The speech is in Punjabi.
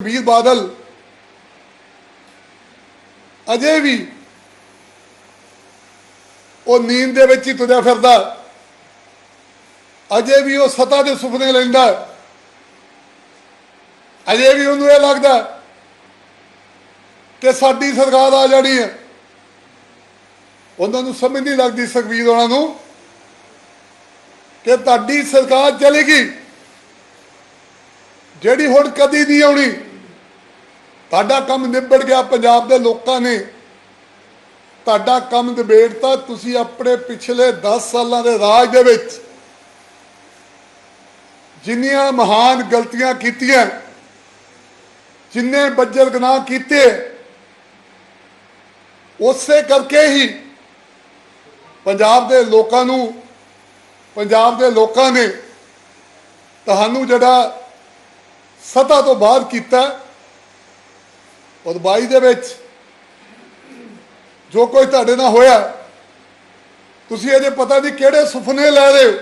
ਵੀਰ ਬਾਦਲ, ਅਜੇ ਵੀ ਉਹ ਨੀਂਦ ਦੇ ਵਿੱਚ ਹੀ ਤੁਰਿਆ ਫਿਰਦਾ ਅਜੇ ਵੀ ਉਹ ਸਤਾ ਦੇ ਸੁਪਨੇ ਲੈਂਦਾ ਅਜੇ ਵੀ ਉਹਨੂੰ ਇਹ ਲੱਗਦਾ ਕਿ ਸਾਡੀ ਸਰਕਾਰ ਆ ਜਾਣੀ ਹੈ। ਉਹਨਾਂ ਨੂੰ ਸਮਝ ਨਹੀਂ ਲੱਗਦੀ ਸੁਖਬੀਰ ਉਹਨਾਂ ਨੂੰ ਕਿ ਤੁਹਾਡੀ ਸਰਕਾਰ ਚਲੇਗੀ। ਜਿਹੜੀ ਹੁਣ ਕਦੀ ਨਹੀਂ ਆਉਣੀ ਤੁਹਾਡਾ ਕੰਮ ਨਿਬੜ ਗਿਆ ਪੰਜਾਬ ਦੇ ਲੋਕਾਂ ਨੇ। ਤੁਹਾਡਾ ਕੰਮ ਨਿਬੇੜਤਾ ਤੁਸੀਂ ਆਪਣੇ ਪਿਛਲੇ 10 ਸਾਲਾਂ ਦੇ ਰਾਜ ਦੇ ਵਿੱਚ ਜਿੰਨੀਆਂ ਮਹਾਨ ਗਲਤੀਆਂ ਕੀਤੀਆਂ, ਜਿੰਨੇ ਬੱਜਰ ਗੁਨਾਹ ਕੀਤੇ, ਉਸੇ ਕਰਕੇ ਹੀ ਪੰਜਾਬ ਦੇ ਲੋਕਾਂ ਨੂੰ, ਪੰਜਾਬ ਦੇ ਲੋਕਾਂ ਨੇ ਤੁਹਾਨੂੰ ਜਿਹੜਾ ਸਤਾ ਤੋਂ ਬਾਹਰ ਕੀਤਾ ਔਰ 22 ਦੇ ਵਿੱਚ ਜੋ ਕੋਈ ਤੁਹਾਡੇ ਨਾਲ ਹੋਇਆ, ਤੁਸੀਂ ਅਜੇ ਪਤਾ ਨਹੀਂ ਕਿਹੜੇ ਸੁਪਨੇ ਲੈ ਰਹੇ ਹੋ।